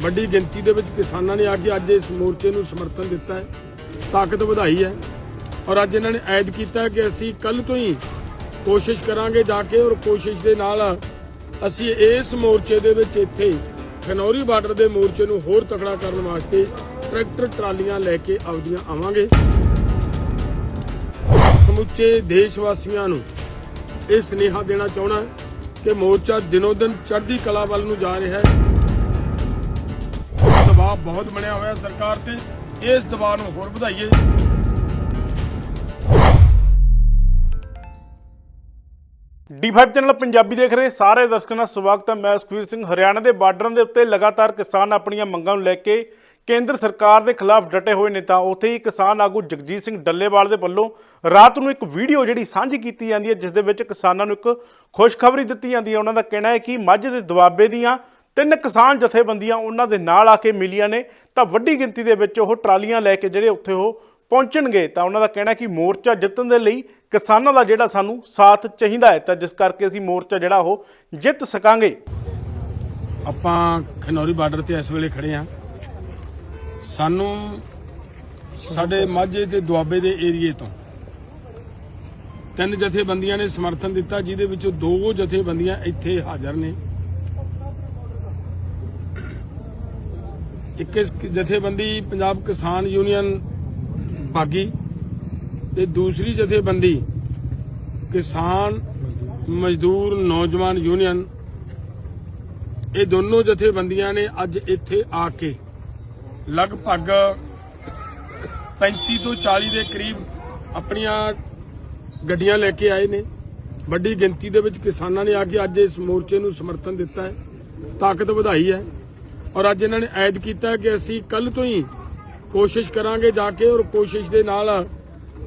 ਵੱਡੀ ਗਿਣਤੀ ਦੇ ਵਿੱਚ ਕਿਸਾਨਾਂ ਨੇ ਆ ਕੇ ਅੱਜ ਇਸ ਮੋਰਚੇ ਨੂੰ ਸਮਰਥਨ ਦਿੱਤਾ ਹੈ। ਤਾਕਤ ਵਧਾਈ ਹੈ। ਔਰ ਅੱਜ ਇਹਨਾਂ ਨੇ ਐਡ ਕੀਤਾ ਕਿ ਅਸੀਂ ਕੱਲ ਤੋਂ ਹੀ ਕੋਸ਼ਿਸ਼ ਕਰਾਂਗੇ ਜਾ ਕੇ ਔਰ ਕੋਸ਼ਿਸ਼ ਦੇ ਨਾਲ ਅਸੀਂ ਇਸ ਮੋਰਚੇ ਦੇ ਵਿੱਚ ਇੱਥੇ ਖਨੌਰੀ ਬਾਰਡਰ ਦੇ ਮੋਰਚੇ ਨੂੰ ਹੋਰ ਤਕੜਾ ਕਰਨ ਵਾਸਤੇ ਟਰੈਕਟਰ, ਟਰਾਲੀਆਂ ਲੈ ਕੇ ਆਉਂਦੀਆਂ ਆਵਾਂਗੇ। ਸਮੁੱਚੇ ਦੇਸ਼ ਵਾਸੀਆਂ ਨੂੰ ਇਹ ਸੁਨੇਹਾ ਦੇਣਾ ਚਾਹਣਾ ਕਿ ਮੋਰਚਾ ਦਿਨੋ ਦਿਨ ਚੜ੍ਹਦੀ ਕਲਾ ਵੱਲ ਨੂੰ ਜਾ ਰਿਹਾ ਹੈ। ਬਹੁਤ ਬਣਿਆ ਹੋਇਆ ਸਰਕਾਰ ਤੇ। ਇਸ ਦਬਾਅ ਨੂੰ ਹੋਰ ਵਧਾਈਏ। ਡੀ5 ਚੈਨਲ ਪੰਜਾਬੀ ਦੇਖ ਰਹੇ ਸਾਰੇ ਦਰਸ਼ਕਾਂ ਦਾ ਸਵਾਗਤ ਹੈ। ਮੈਂ ਸੁਖਵੀਰ ਸਿੰਘ, ਹਰਿਆਣਾ ਦੇ ਬਾਰਡਰਾਂ ਦੇ ਉੱਤੇ ਲਗਾਤਾਰ ਕਿਸਾਨ ਆਪਣੀਆਂ ਮੰਗਾਂ ਨੂੰ ਲੈ ਕੇ ਕੇਂਦਰ ਸਰਕਾਰ ਦੇ ਖਿਲਾਫ ਡਟੇ ਹੋਏ ਨੇ ਤਾਂ ਉੱਥੇ ਹੀ ਕਿਸਾਨ ਆਗੂ ਜਗਜੀਤ ਸਿੰਘ ਡੱਲੇਵਾਲ ਦੇ ਵੱਲੋਂ ਰਾਤ ਨੂੰ ਇੱਕ ਵੀਡੀਓ ਜਿਹੜੀ ਸਾਂਝੀ ਕੀਤੀ ਜਾਂਦੀ ਹੈ, ਜਿਸ ਦੇ ਵਿੱਚ ਕਿਸਾਨਾਂ ਨੂੰ ਇੱਕ ਖੁਸ਼ਖਬਰੀ ਦਿੱਤੀ ਜਾਂਦੀ ਹੈ। ਉਹਨਾਂ ਦਾ ਕਹਿਣਾ ਹੈ ਕਿ ਮੱਝ ਦੇ ਦੁਆਬੇ ਦੀਆਂ ਤਿੰਨ ਕਿਸਾਨ ਜਥੇਬੰਦੀਆਂ ਉਹਨਾਂ ਦੇ ਨਾਲ ਆ ਕੇ ਮਿਲੀਆਂ ਨੇ, ਤਾਂ ਵੱਡੀ ਗਿਣਤੀ ਦੇ ਵਿੱਚ ਉਹ ਟਰਾਲੀਆਂ ਲੈ ਕੇ ਜਿਹੜੇ ਉੱਥੇ ਉਹ ਪਹੁੰਚਣਗੇ। ਤਾਂ ਉਹਨਾਂ ਦਾ ਕਹਿਣਾ ਕਿ ਮੋਰਚਾ ਜਿੱਤਣ ਦੇ ਲਈ ਕਿਸਾਨਾਂ ਦਾ ਜਿਹੜਾ ਸਾਨੂੰ ਸਾਥ ਚਾਹੀਦਾ ਹੈ, ਤਾਂ ਜਿਸ ਕਰਕੇ ਅਸੀਂ ਮੋਰਚਾ ਜਿਹੜਾ ਉਹ ਜਿੱਤ ਸਕਾਂਗੇ। ਆਪਾਂ ਖਨੌਰੀ ਬਾਰਡਰ ਤੇ ਇਸ ਵੇਲੇ ਖੜੇ ਆ ਸਾਨੂੰ ਸਾਡੇ ਮਾਝੇ ਤੇ ਦੁਆਬੇ ਦੇ ਏਰੀਏ ਤੋਂ ਤਿੰਨ ਜਥੇਬੰਦੀਆਂ ਨੇ ਸਮਰਥਨ ਦਿੱਤਾ, ਜਿਹਦੇ ਵਿੱਚੋਂ ਦੋ ਜਥੇਬੰਦੀਆਂ ਇੱਥੇ ਹਾਜ਼ਰ ਨੇ। ਇੱਕ ਜਥੇਬੰਦੀ ਪੰਜਾਬ ਕਿਸਾਨ ਯੂਨੀਅਨ ਬਾਗੀ ਤੇ ਦੂਸਰੀ ਜਥੇਬੰਦੀ ਕਿਸਾਨ ਮਜ਼ਦੂਰ ਨੌਜਵਾਨ ਯੂਨੀਅਨ। ਇਹ ਦੋਨੋਂ ਜਥੇਬੰਦੀਆਂ ਨੇ ਅੱਜ ਇੱਥੇ ਆ ਕੇ ਲਗਭਗ 35 ਤੋਂ 40 ਦੇ ਕਰੀਬ ਆਪਣੀਆਂ ਗੱਡੀਆਂ ਲੈ ਕੇ ਆਏ ਨੇ। ਵੱਡੀ ਗਿਣਤੀ ਦੇ ਵਿੱਚ ਕਿਸਾਨਾਂ ਨੇ ਆ ਕੇ ਅੱਜ ਇਸ ਮੋਰਚੇ ਨੂੰ ਸਮਰਥਨ ਦਿੱਤਾ ਹੈ। ਤਾਕਤ ਵਧਾਈ ਹੈ। ਔਰ ਅੱਜ ਇਹਨਾਂ ਨੇ ਐਦ ਕੀਤਾ ਕਿ ਅਸੀਂ ਕੱਲ ਤੋਂ ਹੀ ਕੋਸ਼ਿਸ਼ ਕਰਾਂਗੇ ਜਾ ਕੇ ਔਰ ਕੋਸ਼ਿਸ਼ ਦੇ ਨਾਲ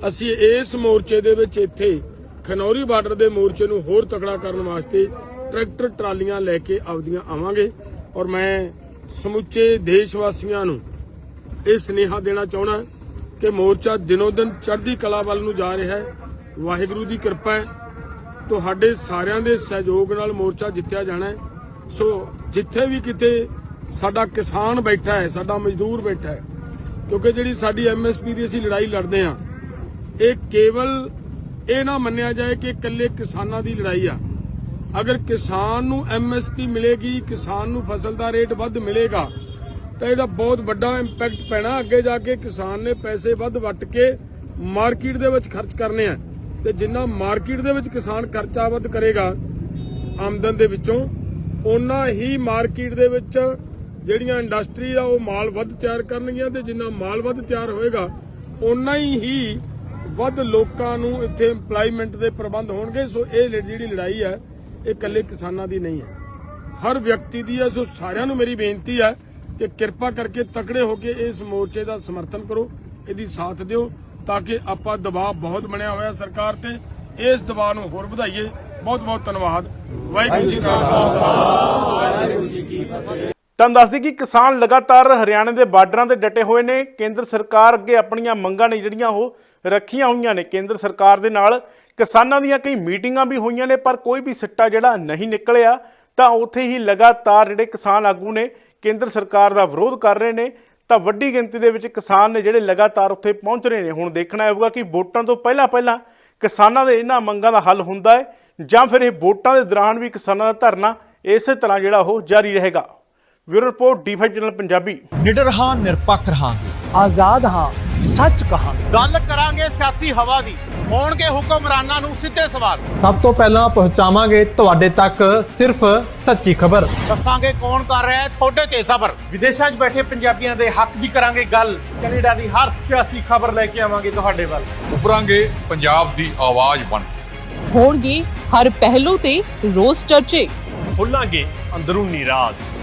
ਅਸੀਂ ਇਸ ਮੋਰਚੇ ਦੇ ਵਿੱਚ ਇੱਥੇ ਖਨੌਰੀ ਬਾਰਡਰ ਦੇ ਮੋਰਚੇ ਨੂੰ ਹੋਰ ਤਕੜਾ ਕਰਨ ਵਾਸਤੇ ਟਰੈਕਟਰ, ਟਰਾਲੀਆਂ ਲੈ ਕੇ ਆਉਦੀਆਂ ਆਵਾਂਗੇ। ਔਰ ਮੈਂ ਸਮੁੱਚੇ ਦੇਸ਼ ਵਾਸੀਆਂ ਨੂੰ ਇਹ ਸੁਨੇਹਾ ਦੇਣਾ ਚਾਹਣਾ ਕਿ ਮੋਰਚਾ ਦਿਨੋ ਦਿਨ ਚੜ੍ਹਦੀ ਕਲਾ ਵੱਲ ਨੂੰ ਜਾ ਰਿਹਾ ਹੈ। ਵਾਹਿਗੁਰੂ ਦੀ ਕਿਰਪਾ ਹੈ। ਤੁਹਾਡੇ ਸਾਰਿਆਂ ਦੇ ਸਹਿਯੋਗ ਨਾਲ ਮੋਰਚਾ ਜਿੱਤਿਆ ਜਾਣਾ ਹੈ। ਸੋ ਜਿੱਥੇ ਵੀ ਕਿਤੇ ਸਾਡਾ ਕਿਸਾਨ ਬੈਠਾ ਹੈ, ਸਾਡਾ ਮਜ਼ਦੂਰ ਬੈਠਾ ਹੈ। ਕਿਉਂਕਿ ਜਿਹੜੀ ਸਾਡੀ ਐਮਐਸਪੀ ਦੀ ਅਸੀਂ ਲੜਾਈ ਲੜਦੇ ਹਾਂ, ਇਹ ਕੇਵਲ ਇਹ ਨਾ ਮੰਨਿਆ ਜਾਏ ਕਿ ਇਕੱਲੇ ਕਿਸਾਨਾਂ ਦੀ ਲੜਾਈ ਆ। ਅਗਰ ਕਿਸਾਨ ਨੂੰ ਐਮਐਸਪੀ ਮਿਲੇਗੀ, ਕਿਸਾਨ ਨੂੰ ਫਸਲ ਦਾ ਰੇਟ ਵੱਧ ਮਿਲੇਗਾ, ਤਾਂ ਇਹਦਾ ਬਹੁਤ ਵੱਡਾ ਇੰਪੈਕਟ ਪੈਣਾ ਅੱਗੇ ਜਾ ਕੇ ਕਿਸਾਨ ਨੇ ਪੈਸੇ ਵੱਧ ਵੱਟ ਕੇ ਮਾਰਕੀਟ ਦੇ ਵਿੱਚ ਖਰਚ ਕਰਨੇ ਆ। ਤੇ ਜਿੰਨਾ ਮਾਰਕੀਟ ਦੇ ਵਿੱਚ ਕਿਸਾਨ ਖਰਚਾ ਵੱਧ ਕਰੇਗਾ, ਆਮਦਨ ਦੇ ਵਿੱਚੋਂ, ਓਨਾ ਹੀ ਮਾਰਕੀਟ ਦੇ ਵਿੱਚ ਜਿਹੜੀਆਂ ਇੰਡਸਟਰੀ ਆ ਉਹ ਮਾਲ ਵੱਧ ਤਿਆਰ ਕਰਨਗੀਆਂ ਤੇ ਜਿੰਨਾ ਮਾਲ ਵੱਧ ਤਿਆਰ ਹੋਏਗਾ, ਓਨਾ ਹੀ ਹੀ ਵੱਧ ਲੋਕਾਂ ਨੂੰ ਇੱਥੇ ਏਮਪਲੋਇਮੈਂਟ ਦੇ ਪ੍ਰਬੰਧ ਹੋਣਗੇ। ਸੋ ਇਹ ਜਿਹੜੀ ਲੜਾਈ ਹੈ ਇਹ ਇਕੱਲੇ ਕਿਸਾਨਾਂ ਦੀ ਨਹੀਂ ਹੈ ਹਰ ਵਿਅਕਤੀ ਦੀ ਹੈ ਸੋ ਸਾਰਿਆਂ ਨੂੰ ਮੇਰੀ ਬੇਨਤੀ ਹੈ ਕਿ ਕਿਰਪਾ ਕਰਕੇ ਤਕੜੇ ਹੋ ਕੇ ਇਸ ਮੋਰਚੇ ਦਾ ਸਮਰਥਨ ਕਰੋ, ਇਹਦੀ ਸਾਥ ਦਿਓ, ਤਾਂ ਕਿ ਆਪਾਂ ਦਬਾਅ ਬਹੁਤ ਬਣਿਆ ਹੋਇਆ ਸਰਕਾਰ ਤੇ। ਇਸ ਦਬਾਅ ਨੂੰ ਹੋਰ ਵਧਾਈਏ। ਬਹੁਤ ਬਹੁਤ ਧੰਨਵਾਦ। ਵਾਹਿਗੁਰੂ ਜੀ ਕਾ ਤੁਹਾਨੂੰ ਦੱਸਦੀ ਕਿ ਕਿਸਾਨ ਲਗਾਤਾਰ ਹਰਿਆਣੇ ਦੇ ਬਾਰਡਰਾਂ ਤੇ ਡਟੇ ਹੋਏ ਨੇ। ਕੇਂਦਰ ਸਰਕਾਰ ਅੱਗੇ ਆਪਣੀਆਂ ਮੰਗਾਂ ਨੇ ਜਿਹੜੀਆਂ ਉਹ ਰੱਖੀਆਂ ਹੋਈਆਂ ਨੇ। ਕੇਂਦਰ ਸਰਕਾਰ ਦੇ ਨਾਲ ਕਿਸਾਨਾਂ ਦੀਆਂ ਕਈ ਮੀਟਿੰਗਾਂ ਵੀ ਹੋਈਆਂ ਨੇ, ਪਰ ਕੋਈ ਵੀ ਸਿੱਟਾ ਜਿਹੜਾ ਨਹੀਂ ਨਿਕਲਿਆ, ਤਾਂ ਉੱਥੇ ਹੀ ਲਗਾਤਾਰ ਜਿਹੜੇ ਕਿਸਾਨ ਆਗੂ ਨੇ, ਕੇਂਦਰ ਸਰਕਾਰ ਦਾ ਵਿਰੋਧ ਕਰ ਰਹੇ ਨੇ। ਤਾਂ ਵੱਡੀ ਗਿਣਤੀ ਦੇ ਵਿੱਚ ਕਿਸਾਨ ਨੇ ਜਿਹੜੇ ਲਗਾਤਾਰ ਉੱਥੇ ਪਹੁੰਚ ਰਹੇ ਨੇ। ਹੁਣ ਦੇਖਣਾ ਹੋਊਗਾ ਕਿ ਵੋਟਾਂ ਤੋਂ ਪਹਿਲਾਂ ਪਹਿਲਾਂ ਕਿਸਾਨਾਂ ਦੇ ਇਹਨਾਂ ਮੰਗਾਂ ਦਾ ਹੱਲ ਹੁੰਦਾ ਹੈ ਜਾਂ ਫਿਰ ਇਹ ਵੋਟਾਂ ਦੇ ਦੌਰਾਨ ਵੀ ਕਿਸਾਨਾਂ ਦਾ ਧਰਨਾ ਇਸੇ ਤਰ੍ਹਾਂ ਜਿਹੜਾ ਉਹ ਜਾਰੀ ਰਹੇਗਾ। Bureau report D five channel Punjabi. ਨਿਡਰ ਹਾਂ ਨਿਰਪੱਖ ਰਹਾਂਗੇ। ਆਜ਼ਾਦ ਹਾਂ ਸੱਚ ਕਹਾਂਗੇ। ਗੱਲ ਕਰਾਂਗੇ ਸਿਆਸੀ ਹਵਾ ਦੀ। ਹੋਣਗੇ ਹੁਕਮਰਾਨਾਂ ਨੂੰ ਸਿੱਧੇ ਸਵਾਲ। ਸਭ ਤੋਂ ਪਹਿਲਾਂ ਪਹੁੰਚਾਵਾਂਗੇ ਤੁਹਾਡੇ ਤੱਕ ਸਿਰਫ ਸੱਚੀ ਖਬਰ। ਦੱਸਾਂਗੇ ਕੌਣ ਕਰ ਰਿਹਾ ਹੈ ਤੁਹਾਡੇ ਤੇ ਸਬਰ। ਵਿਦੇਸ਼ਾਂ 'ਚ ਬੈਠੇ ਪੰਜਾਬੀਆਂ ਦੇ ਹੱਕ ਦੀ ਕਰਾਂਗੇ ਗੱਲ। ਕੈਨੇਡਾ ਦੀ ਹਰ ਸਿਆਸੀ ਖਬਰ ਲੈ ਕੇ ਆਵਾਂਗੇ ਤੁਹਾਡੇ ਵੱਲ। ਉਭਰਾਂਗੇ ਪੰਜਾਬ ਦੀ ਆਵਾਜ਼ ਬਣ ਕੇ। ਹੋਣਗੇ ਹਰ ਪਹਿਲੂ ਤੇ ਰੋਜ਼ ਚਰਚੇ। ਖੋਲਾਂਗੇ ਅੰਦਰੂਨੀ ਰਾਜ।